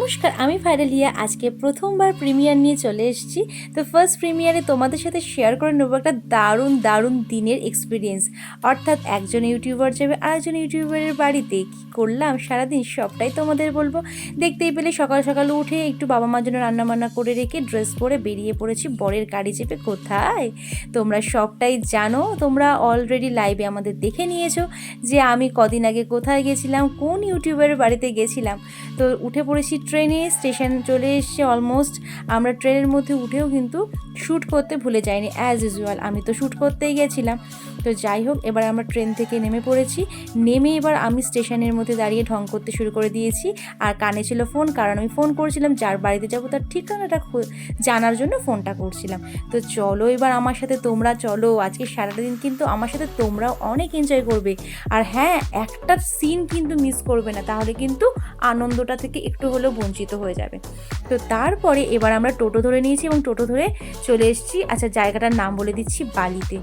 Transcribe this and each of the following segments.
নমস্কার, আমি ফাইরালিয়া। আজকে প্রথমবার প্রিমিয়ার নিয়ে চলে এসেছি। তো ফার্স্ট প্রিমিয়ারে তোমাদের সাথে শেয়ার করে নেব একটা দারুণ দারুণ দিনের এক্সপিরিয়েন্স অর্থাৎ একজন ইউটিউবার যাবে, আরেকজন ইউটিউবারের বাড়িতে কী করলাম, সারাদিন সবটাই তোমাদের বলব। দেখতেই পেলে সকাল সকাল উঠে একটু বাবা মার জন্য রান্নাবান্না করে রেখে ড্রেস পরে বেরিয়ে পড়েছি, বরের গাড়ি চেপে। কোথায়? তোমরা সবটাই জানো, তোমরা অলরেডি লাইভে আমাদের দেখে নিয়েছো যে আমি কদিন আগে কোথায় গেছিলাম, কোন ইউটিউবারের বাড়িতে গেছিলাম। তো উঠে পড়েছি ট্রেনে স্টেশন চলে এসছে অলমোস্ট আমরা ট্রেনের মধ্যে উঠেও কিন্তু শ্যুট করতে ভুলে যাইনি অ্যাজ ইউজুয়াল আমি তো শ্যুট করতেই গেছিলাম। তো যাই হোক, এবার আমরা ট্রেন থেকে নেমে পড়েছি। নেমে এবার আমি স্টেশনের মধ্যে দাঁড়িয়ে ঢং করতে শুরু করে দিয়েছি। আর কানে ছিল ফোন, কারণ আমি ফোন করেছিলাম, যার বাড়িতে যাব তার ঠিকানাটা জানার জন্য ফোনটা করছিলাম। তো চলো এবার আমার সাথে তোমরা, চলো আজকে সারাটা দিন কিন্তু আমার সাথে তোমরাও অনেক এনজয় করবে। আর হ্যাঁ একটা সিন কিন্তু মিস করবে না, তাহলে কিন্তু আনন্দটা থেকে একটু হলেও বঞ্চিত হয়ে যাবে। তো তারপরে এবার আমরা টোটো ধরে নিয়েছি এবং টোটো ধরে চলে এসেছি। আচ্ছা জায়গাটার নাম বলে দিচ্ছি বালিতে।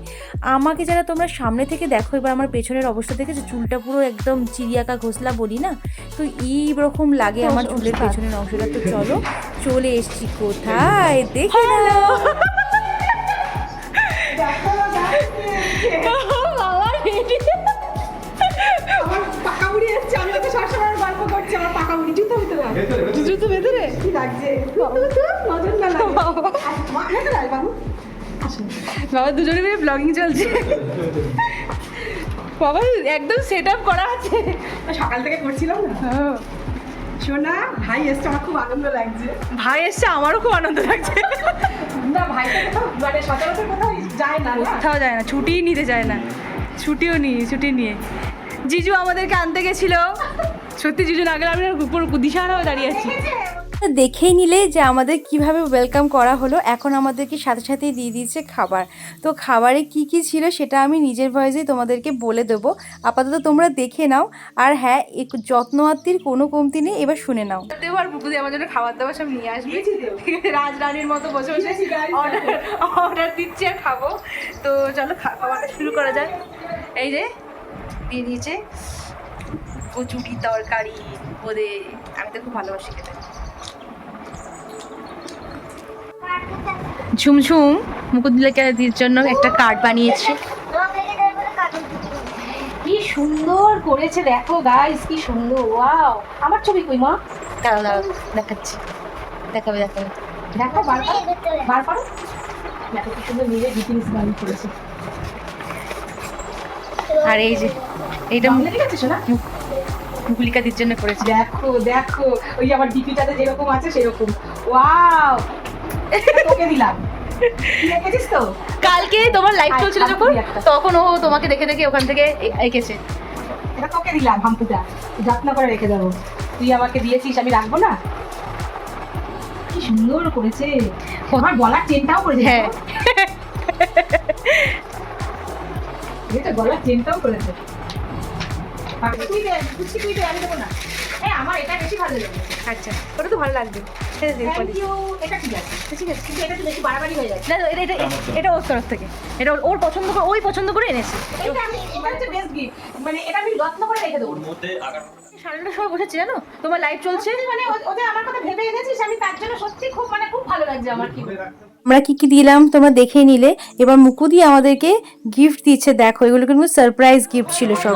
আমাকে যারা তোমরা সামনে থেকে দেখো এবার আমার পেছনের অবস্থা দেখেছ চুলটা পুরো একদম চিড়িয়াকা ঘোষলা বলি না? তো এই রকম লাগে আমার চুলের পেছনের অংশটা। তো চলো চলে এসছি কোথায়? দেখে বুড়ি জুতো ভিতরে। লাগে জুতো ভেতরে? কি লাগছে? নজর না লাগে। বাবু। বাবা দুজনে মিলে ব্লগিং চলছে। বাবা একদম সেট আপ করা আছে। সকাল থেকে করছিলাম না? শোনা ভাই এসছে আমার খুব আনন্দ লাগছে। ভাই এসছে আমারও খুব আনন্দ লাগছে। না কোথাও মানে সচরাচর কোথাও যায় না কোথাও যায় না ছুটিই নিতে যায় না। ছুটিও নিয়ে ছুটি নিয়ে। জিজু আমাদেরকে আনতে গেছিল। সত্যি জিজু না গেলে আমি পুরো দিশাহারা দাঁড়িয়ে আছি। দেখেই নিলে যে আমাদের কীভাবে ওয়েলকাম করা হলো। এখন আমাদেরকে সাথে সাথেই দিয়ে দিয়েছে খাবার। তো খাবারে কি কি ছিল সেটা আমি নিজের ভয়েসেই তোমাদেরকে বলে দেবো। আপাতত তোমরা দেখে নাও। আর হ্যাঁ এক যত্ন আত্মীর কোনো কমতি নেই এবার শুনে নাও। দেবো আর বুকুদি আমার জন্য খাবার দাবার সব নিয়ে আসবে। রাজরানীর মতো বসে বসে অর্ডার অর্ডার দিচ্ছি আর খাব। তো চলো খাওয়াটা শুরু করা যাক। এই যে দিয়ে দিয়েছে কচুরি তরকারি। বোধে আমি তো খুব ভালোবাসি খেতে। ঝুমঝুম মুকুদিলের জন্য একটা কার্ড বানিয়েছে। কি সুন্দর করেছে দেখো গাইস কি সুন্দর ওয়াও আমার ছবি কই মা? দাঁড়াও দাঁড়াও দেখাচ্ছি। দেখাবে দেখাবে। দেখো বার বার দেখো কি সুন্দর মিলে ডিটেলস বানিয়ে করেছে। আর এই যে এইটা শোনা মুকুলিকাদির জন্য করেছে। দেখো দেখো ওই আমার ডিপিটাতে যেরকম আছে সেরকম। ওয়াও তোকে দিলাম। তো? কালকে তোমার লাইভ চলছিল যখন তখন ও তোমাকে দেখে দেখে ওখান থেকে এঁকেছে। এটা তোকে দিলাম হাম্পুটা যত্ন করে রেখে দেবো তুই আমাকে দিয়েছিস আমি রাখব না? কি সুন্দর করেছে। আমার গলার চেনটাও করেছে হ্যাঁ। গলার চেনটাও করেছে। তুই দে, তুই দে, আমি দেবো না। এই, আমার এটা বেশি ভালো লেগেছে। আচ্ছা ওটা তো ভালো লাগবে। ছেড়ে দিন Thank you, এটা ঠিক আছে। ঠিক আছে, কিন্তু এটা একটু বেশি বাড়াবাড়ি হয়ে যাচ্ছে। না এটা এটা এটা ওর তরফ থেকে। এটা ওর- ওর পছন্দ করে ওই পছন্দ করে এনেছে। এটা আমি- এটা হচ্ছে best gift। মানে এটা আমি যত্ন করে রেখে দেবো। সাড়ে নটার সময় বসেছি জানো? তোমার লাইভ চলছে? মানে ওদের আমার কথা ভেবে এনেছিস আমি তার জন্য সত্যি খুব মানে খুব ভালো লাগছে আমার কি আমরা কি কি দিলাম তোমরা দেখে নিলে। এবার মুকুদি আমাদেরকে গিফট দিচ্ছে। দেখো এগুলো কিন্তু সারপ্রাইজ গিফট ছিল সব।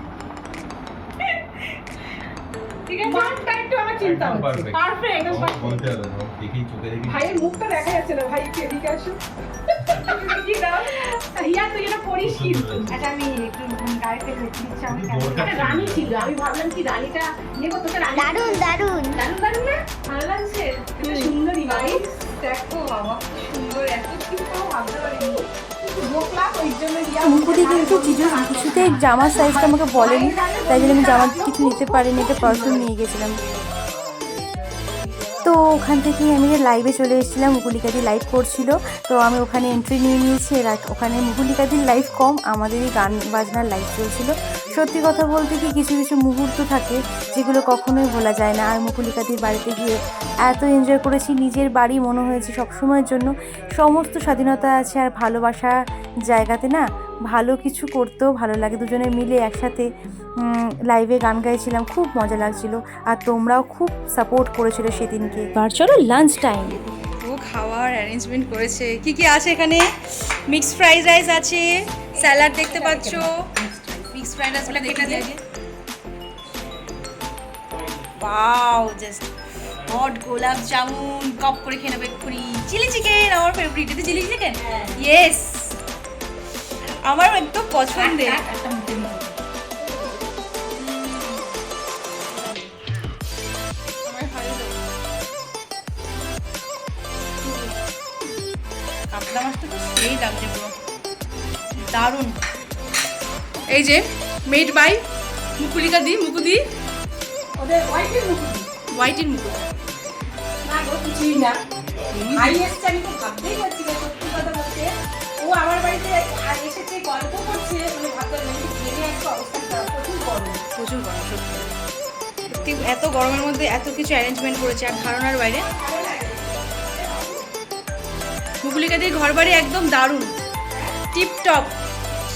ঠিক আছে? মানটা একটু আমার চিন্তা হচ্ছে। পারফেক্ট ভাইয়ের মুখটা দেখা যাচ্ছে না। ভাই একটু এদিকে আসো। কি দাও? ইয়া তুই এটা পড়িস কিন্তু আচ্ছা আমি একটু গাড়িতে ভেতরে দিচ্ছি আমি রানী ছিল আমি ভাবলাম কি রানীটা নেব তোকে রানী দারুণ না? ভালো লাগছে? সুন্দরী ভাই। দেখো বাবা সুন্দর এত কিন্তু ভাবতে পারিনি। মুকুদি কিন্তু কিছু কিছুতেই জামার সাইজটা আমাকে বলেনি তাই জন্য আমি জামা কিছু নিতে পারিনি এটা পার্সেল নিয়ে গেছিলাম। তো ওখান থেকে আমি লাইভে চলে এসেছিলাম মুকুলিকাদি লাইভ করছিল তো আমি ওখানে এন্ট্রি নিয়ে নিয়েছি এর ওখানে মুকুলিকাদির লাইভ কম আমাদেরই গান বাজনার লাইভ চলছিল। সত্যি কথা বলতে কি কিছু কিছু মুহূর্ত থাকে যেগুলো কখনোই ভোলা যায় না। আর মুকুলিকাদির বাড়িতে গিয়ে এত এনজয় করেছি নিজের বাড়ি মনে হয়েছে সবসময়ের জন্য। সমস্ত স্বাধীনতা আছে আর ভালোবাসা জায়গাতে না ভালো কিছু করতেও ভালো লাগে। দুজনে মিলে একসাথে লাইভে গান গাইছিলাম খুব মজা লাগছিল। আর তোমরাও খুব সাপোর্ট করেছিল সেদিনকে। এবার চলো লাঞ্চ টাইম ও খাওয়ার অ্যারেঞ্জমেন্ট করেছে। কি কি আছে এখানে? মিক্সড ফ্রাইড রাইস আছে স্যালাড দেখতে পাচ্ছো। ফ্রাইড রাইসগুলো দেখে দিয়ে ওয়াও জাস্ট হট গোলাপ জামুন কপ করে খেয়ে নেবে এক্ষুনি। চিলি চিকেন আমার ফেভারিট এটা চিলি চিকেন ইয়েস আমার একদম পছন্দের মাছটা তো সেই লাগছে পুরো দারুণ। এই যে মেড বাই মুকুলিকা দি মুকুদি ওদের ওয়াইফের মুখ হোয়াইটের মুকুল। না গো কিছুই না। ভাই এসছে আমি তো ভাবতেই পারছি না সত্যি কথা বলতে। ও আমার বাড়িতে এসেছে গল্প করছে মানে ভাবতে পারি একটা অবস্থা প্রচুর গরম। প্রচুর গরম সত্যি। সত্যি এত গরমের মধ্যে এত কিছু অ্যারেঞ্জমেন্ট করেছে আর ধারণার বাইরে? মুকুলিকা দির ঘর বাড়ি একদম দারুণ। টিপ টপ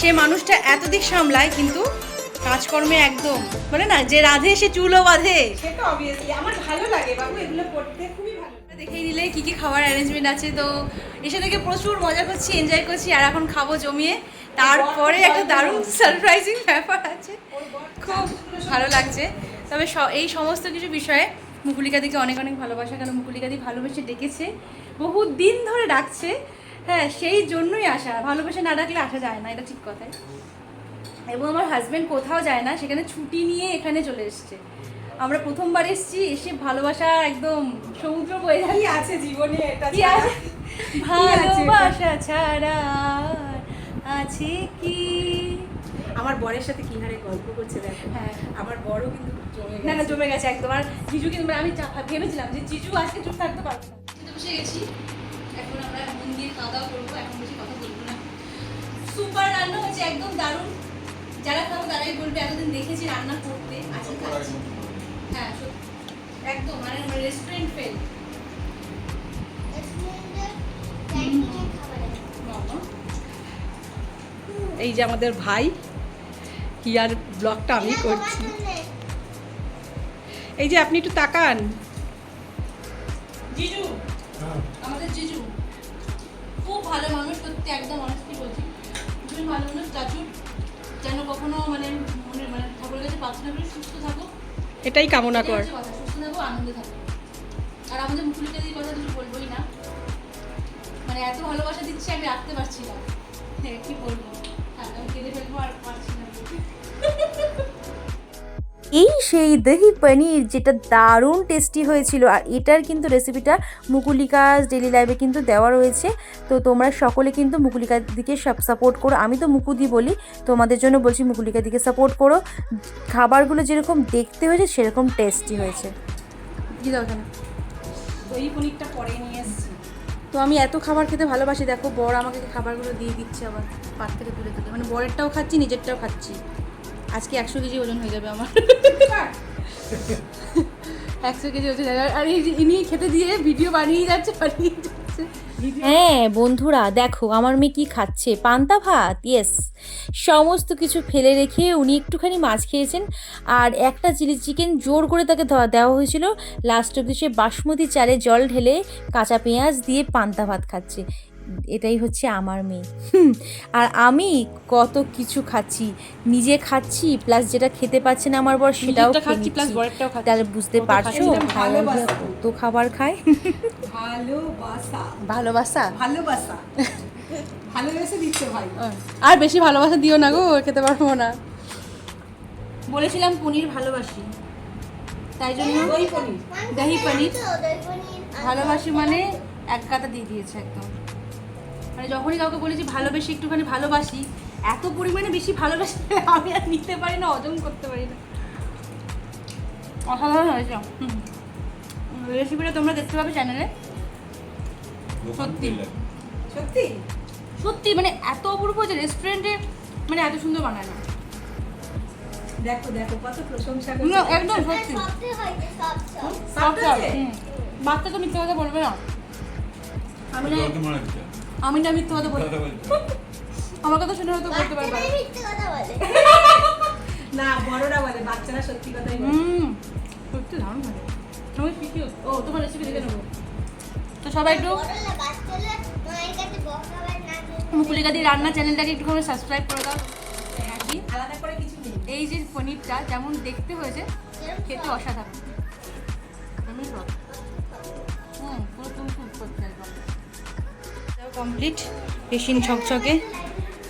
সে মানুষটা এত দিক সামলায় কিন্তু কাজকর্মে একদম বলে না যে রাধে সে চুলও বাঁধে। সে তো অবভিয়াসলি আমার ভালো লাগে বাবু এগুলো খুবই ভালো দেখেই নিলে কি কি খাবার অ্যারেঞ্জমেন্ট আছে তো এসে থেকে প্রচুর মজা করছি এনজয় করছি আর এখন খাব জমিয়ে। তারপরে একটা দারুণ সারপ্রাইজিং ব্যাপার আছে। খুব ভালো লাগছে। তবে এই সমস্ত কিছু বিষয়ে মুকুলিকাদিকে অনেক অনেক ভালোবাসা কেন মুকুলিকাদি ভালোবেসে ডেকেছে বহু দিন ধরে ডাকছে। হ্যাঁ সেই জন্যই আসা। ভালোবেসে না ডাকলে আসা যায় না এটা ঠিক কথাই। এবং আমার হাজব্যান্ড কোথাও যায় না সেখানে ছুটি নিয়ে এখানে চলে এসছে। আমরা প্রথমবার এসেছি এসে ভালোবাসা একদম সমুদ্র বয়ে কি যাচ্ছে আছে জীবনে এটা? ভালোবাসা ছাড়া আছে কি? আমার বরের সাথে কি হারে গল্প করছে দেখো। হ্যাঁ। আমার বড়ও কিন্তু জমে না না গেছে। জমে গেছে একদম। আর জিজু কিন্তু মানে আমি ভেবেছিলাম যে জিজু আজকে চুপ থাকতে পারবে না। বসে গেছি। এখন আমরা মন দিয়ে খাওয়া দাওয়া করব এখন বেশি কথা বলব না। সুপার রান্না হচ্ছে একদম দারুণ। যারা খাব তারাই বলবে এতদিন দেখেছি রান্না করতে আজকে খাচ্ছি। হ্যাঁ সত্যি একদম মানে রেস্টুরেন্ট ফেল এই যে আমাদের ভাই কি আর ব্লগটা আমি করছি। এই যে আপনি একটু তাকান। জিজু আমাদের জিজু। খুব ভালো মানুষ সত্যি একদম অনেস্টলি বলছি? খুবই ভালো মানুষ চাচুর যেন কখনো মানে মনে মানে ঠাকুরের কাছে প্রার্থনা করি সুস্থ থাকো। এটাই কামনা কর। সুস্থ থাকো আনন্দে থাকো। আর আমাদের মুকুলিকে কথা কিছু বলবোই না। মানে এত ভালোবাসা দিচ্ছে আমি রাখতে পারছি না। হ্যাঁ কি বলব? এই সেই দহি পনির যেটা দারুণ টেস্টি হয়েছিল। আর এটার কিন্তু রেসিপিটা মুকুলিকাস ডেলি লাইভে কিন্তু দেওয়া রয়েছে। তো তোমরা সকলে কিন্তু মুকুলিকার দিকে সব সাপোর্ট করো। আমি তো মুকুদি বলি তোমাদের জন্য বলছি মুকুলিকার দিকে সাপোর্ট করো। খাবারগুলো যেরকম দেখতে হয়েছে সেরকম টেস্টি হয়েছে। কি দাও এখানে। দই পনিরটা পরে নিয়ে এসেছি। তো আমি এত খাবার খেতে ভালোবাসি দেখো বর আমাকে খাবারগুলো দিয়ে দিচ্ছে আবার পাত থেকে তুলে তুলে মানে বরেরটাও খাচ্ছি নিজেরটাও খাচ্ছি। আজকে একশো কেজি ওজন হয়ে যাবে আমার। একশো কেজি ওজন আর ইনি খেতে দিয়ে ভিডিও বানিয়ে যাচ্ছে বানিয়ে যাচ্ছে। হ্যাঁ বন্ধুরা, দেখো, আমার মেয়ে কি খাচ্ছে? পান্তা ভাত ইয়েস সমস্ত কিছু ফেলে রেখে উনি একটুখানি মাছ খেয়েছেন, আর একটা চিলি চিকেন জোর করে তাকে দেওয়া হয়েছিল। লাস্ট অব্দি সে বাসমতি চালে জল ঢেলে কাঁচা পেঁয়াজ দিয়ে পান্তা ভাত খাচ্ছে। এটাই হচ্ছে আমার মেয়ে। আর আমি কত কিছু খাচ্ছি নিজে খাচ্ছি প্লাস যেটা খেতে পাচ্ছে না আমার বর সেটাও খাচ্ছি প্লাস বরেরটাও খাচ্ছি। তাহলে বুঝতে পারছ? কত খাবার খায়। ভালোবাসা। ভালোবাসা? ভালোবাসা। ভালোবেসে দিচ্ছে ভাই। আর বেশি ভালোবাসা দিও না গো খেতে পারব না। বলেছিলাম পনির ভালোবাসি। তাই জন্য দই পনির। দহি পনির। ভালোবাসি মানে এক কাতা দিয়ে দিয়েছে একদম। মানে যখনই কাউকে বলেছি ভালোবেসে একটুখানি ভালোবাসি এত পরিমাণে বেশি ভালোবাসি আমি আর নিতে পারি না হজম করতে পারি না। অসাধারণ হয়েছে। হুম। রেসিপিটা তোমরা দেখতে পাবে চ্যানেলে সত্যি। সত্যি? সত্যি মানে এত অপূর্ব যে রেস্টুরেন্টে মানে এত সুন্দর বানায় না দেখো দেখো কত প্রশংসা একদম সত্যি? বাচ্চা তো মিথ্যে কথা বলবে না। আমি না আমি না মিথ্যে কথা বলব আমার কথা শুনে হয়তো বলতে পারবে। না বড়রা বলে বাচ্চারা সত্যি কথাই বলে। হুম। সত্যি দারুণ ভালো আমি ও তোমার রেসিপি দেখে নেব। তো সবাই একটু মুকুলিকা রান্না চ্যানেলটাকে একটু করে সাবস্ক্রাইব করে দাও একই আলাদা করে কিছু নেই। এই যে পনিরটা যেমন দেখতে হয়েছে খেতে অসাধারণ। আমি কমপ্লিট, বেসিন ঝকঝকে,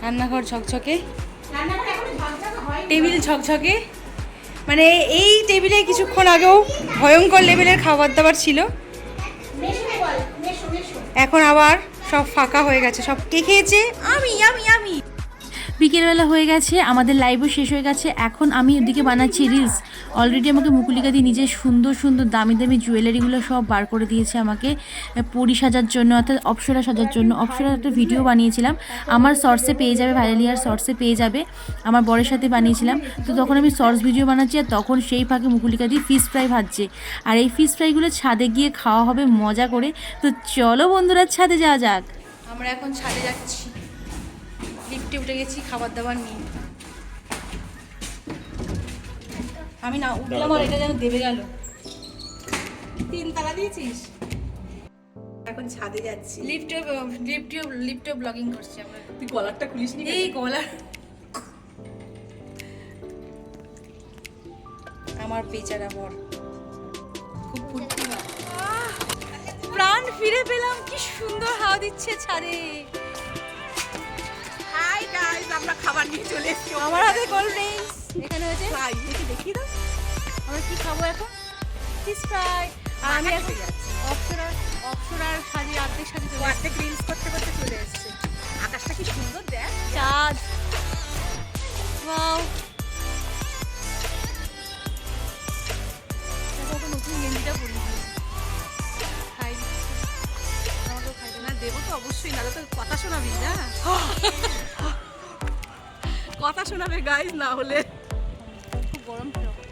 রান্নাঘর ঝকঝকে, টেবিল ঝকঝকে। মানে এই টেবিলে কিছুক্ষণ আগেও ভয়ঙ্কর লেভেলের খাবার দাবার ছিল। এখন আবার সব ফাঁকা হয়ে গেছে, সব কে খেয়েছে? আমি আমি আমি। বিকেলবেলা হয়ে গেছে, আমাদের লাইভও শেষ হয়ে গেছে। এখন আমি ওদিকে বানাচ্ছি রিলস অলরেডি আমাকে মুকুলিকা দিয়ে নিজের সুন্দর সুন্দর, দামি দামি জুয়েলারিগুলো সব বার করে দিয়েছে আমাকে। পরি সাজার জন্য, অর্থাৎ অপসরা সাজার জন্য। অপসরা একটা ভিডিও বানিয়েছিলাম। আমার শর্টসে পেয়ে যাবে, ভাইরালিয়ার শর্টসে পেয়ে যাবে। আমার বরের সাথে বানিয়েছিলাম। তো তখন আমি শর্টস ভিডিও বানাচ্ছি আর তখন সেই ফাঁকে মুকুলিকা দিয়ে ফিশ ফ্রাই ভাজছে। আর এই ফিশ ফ্রাইগুলো ছাদে গিয়ে খাওয়া হবে, মজা করে। তো চলো বন্ধুরা, ছাদে যাওয়া যাক। আমরা এখন ছাদে যাচ্ছি। লিফটে উঠে গেছি, খাবার দাবার নিয়ে। আমি না উঠলাম আর এটা যেন দেবে গেল। তিন তালা দিয়েছিস? এখন ছাদে যাচ্ছি। লিফটে লিফটে লিফটে ব্লগিং করছি আমরা। তুই কলারটা খুলিস নি এই গলার আমার বেচারা বর। খুব প্রাণ ফিরে পেলাম কি সুন্দর হাওয়া দিচ্ছে ছাদে। হাই গাইস আমরা খাবার নিয়ে চলে এসেছি। আমার হাতে কোল্ড ড্রিঙ্কস এখানে হয়েছে? দেখি দাও। আমরা কি খাব এখন? ফিশ ফ্রাই আর আমি এখন অপসরার অপসরার সাজিয়ে অর্ধেক সাজিয়ে চলে। অর্ধেক রিলস করতে করতে চলে এসেছে। আকাশটা কি সুন্দর দেখ। চাঁদ। ওয়াও। নতুন গেঞ্জিটা পরি খাই আমাকেও খাই না। দেবো তো অবশ্যই না তো কথা শোনাবি না। কথা শোনাবে গাইস না হলে। গরম ছিল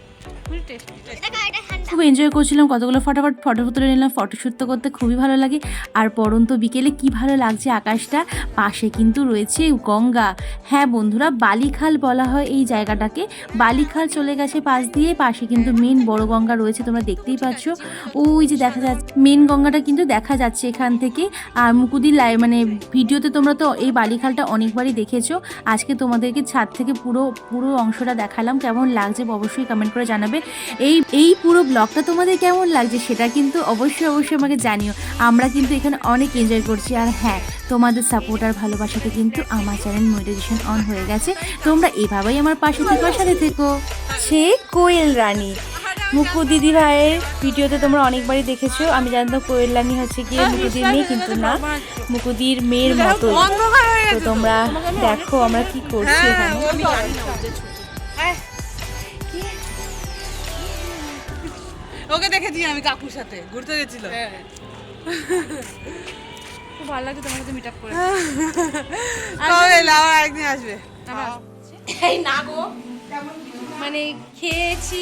খুব এনজয় করছিলাম, কতগুলো ফটাফট ফটো তুলে নিলাম ফটোশ্যুট তো করতে খুবই ভালো লাগে। আর পরন্ত বিকেলে কি ভালো লাগছে আকাশটা, পাশে কিন্তু রয়েছে গঙ্গা। হ্যাঁ বন্ধুরা, বালিখাল বলা হয় এই জায়গাটাকে। বালিখাল চলে গেছে পাশ দিয়ে, পাশে কিন্তু মেন বড় গঙ্গা রয়েছে, তোমরা দেখতেই পাচ্ছ। ওই যে দেখা যাচ্ছে মেন গঙ্গাটা কিন্তু দেখা যাচ্ছে এখান থেকে। আর মুকুদির লাই মানে ভিডিওতে তোমরা তো এই বালিখালটা অনেকবারই দেখেছ। আজকে তোমাদেরকে ছাদ থেকে পুরো পুরো অংশটা দেখালাম, কেমন লাগছে অবশ্যই কমেন্ট করে জানাবে। এই এই পুরো ব্লগটা তোমাদের কেমন লাগছে সেটা কিন্তু অবশ্যই অবশ্যই আমাকে জানিও। আমরা কিন্তু এখানে অনেক এনজয় করছি। আর হ্যাঁ তোমাদের সাপোর্ট আর ভালোবাসাতে কিন্তু আমার চ্যানেল মনিটাইজেশন অন হয়ে গেছে। তোমরা এভাবেই আমার পাশে থেকো সাথে থেকো। সে কোয়েল রানী। মুকু দিদি ভাইয়ের ভিডিওতে তোমরা অনেকবারই দেখেছ। আমি জানতাম কোয়েল রানী হচ্ছে গিয়ে মুকুদির মেয়ে কিন্তু না। মুকুদির মেয়ের মতো। তো তোমরা দেখো আমরা কি করছি এখানে। ওকে দেখেছি আমি কাকুর সাথে ঘুরতে গেছিল। খুব ভালো লাগে তোমার সাথে মিট আপ করে। এলো? আবার একদিন আসবে। এই না গো। মানে খেয়েছি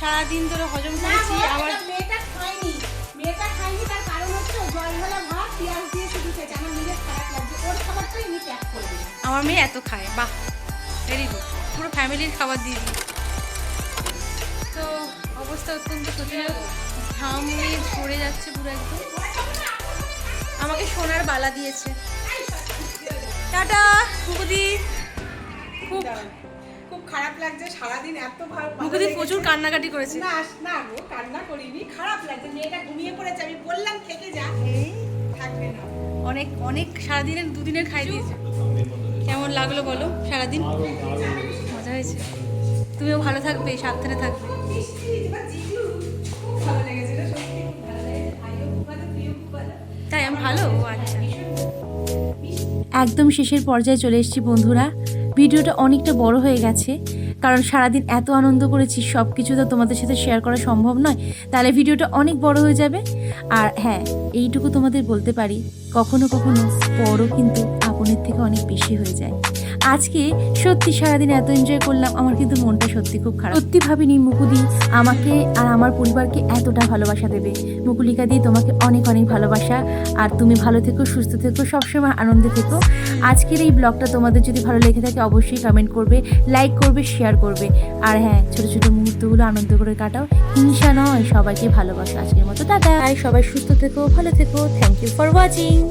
সারাদিন ধরে হজম করেছি আবার মেয়েটা খায়নি। মেয়েটা খায়নি তার কারণ হচ্ছে জল ভাত পেঁয়াজ দিয়ে শুধু খেয়েছে। আমার নিজের খারাপ লাগছে। ওর খাবারটাই আমি ত্যাগ করে আমার মেয়ে এত খায় বাহ ভেরি গুড পুরো ফ্যামিলির খাবার দিয়ে দিই তো অবস্থা অত্যন্ত শোচনীয় ঘামে ঝরে যাচ্ছে পুরো একদম। আমাকে সোনার বালা দিয়েছে। টাটা মুকুদি খুব খুব খারাপ লাগছে সারাদিন এত ভালো ভালো প্রচুর কান্নাকাটি করেছে। না না গো কান্না করিনি খারাপ লাগছে। মেয়েটা ঘুমিয়ে পড়েছে আমি বললাম থেকে যা। থাকবে না। অনেক অনেক সারাদিনের দুদিনের খাই দিয়েছে। কেমন লাগল বলো? সারাদিন? মজা হয়েছে। তুমিও ভালো থাকবে সাবধানে থাকবে। খুব ভালো লেগেছে সত্যি খুব ভালো লেগেছে। ভাইও খুব ভালো তুইও খুব ভালো। তাই আমি ভালো? আচ্ছা। একদম শেষের পর্যায়ে চলে এসেছি বন্ধুরা। ভিডিওটা অনেকটা বড় হয়ে গেছে কারণ সারাদিন এত আনন্দ করেছি সব কিছু তো তোমাদের সাথে শেয়ার করা সম্ভব নয়। তাহলে ভিডিওটা অনেক বড় হয়ে যাবে। আর হ্যাঁ এইটুকু তোমাদের বলতে পারি কখনো কখনো বড় কিন্তু আপনের থেকে অনেক বেশি হয়ে যায়। আজকে সত্যি সারাদিন এত এনজয় করলাম, আমার কিন্তু মনটা সত্যি খুব খারাপ। সত্যি ভাবিনি মুকুদি আমাকে আর আমার পরিবারকে এতটা ভালোবাসা দেবে। মুকুলিকা দি, তোমাকে অনেক অনেক ভালোবাসা। আর তুমি ভালো থেকো, সুস্থ থেকো, সবসময় আনন্দে থেকো। আজকের এই ব্লগটা তোমাদের যদি ভালো লেগে থাকে, অবশ্যই কমেন্ট করবে লাইক করবে শেয়ার করবে। আর হ্যাঁ ছোট ছোট মুহূর্তগুলো আনন্দ করে কাটাও। হিংসা নয়, সবাইকে ভালোবাসা আজকের মতো। টাটা। সবাই সুস্থ থেকো, ভালো থেকো। Thank you for watching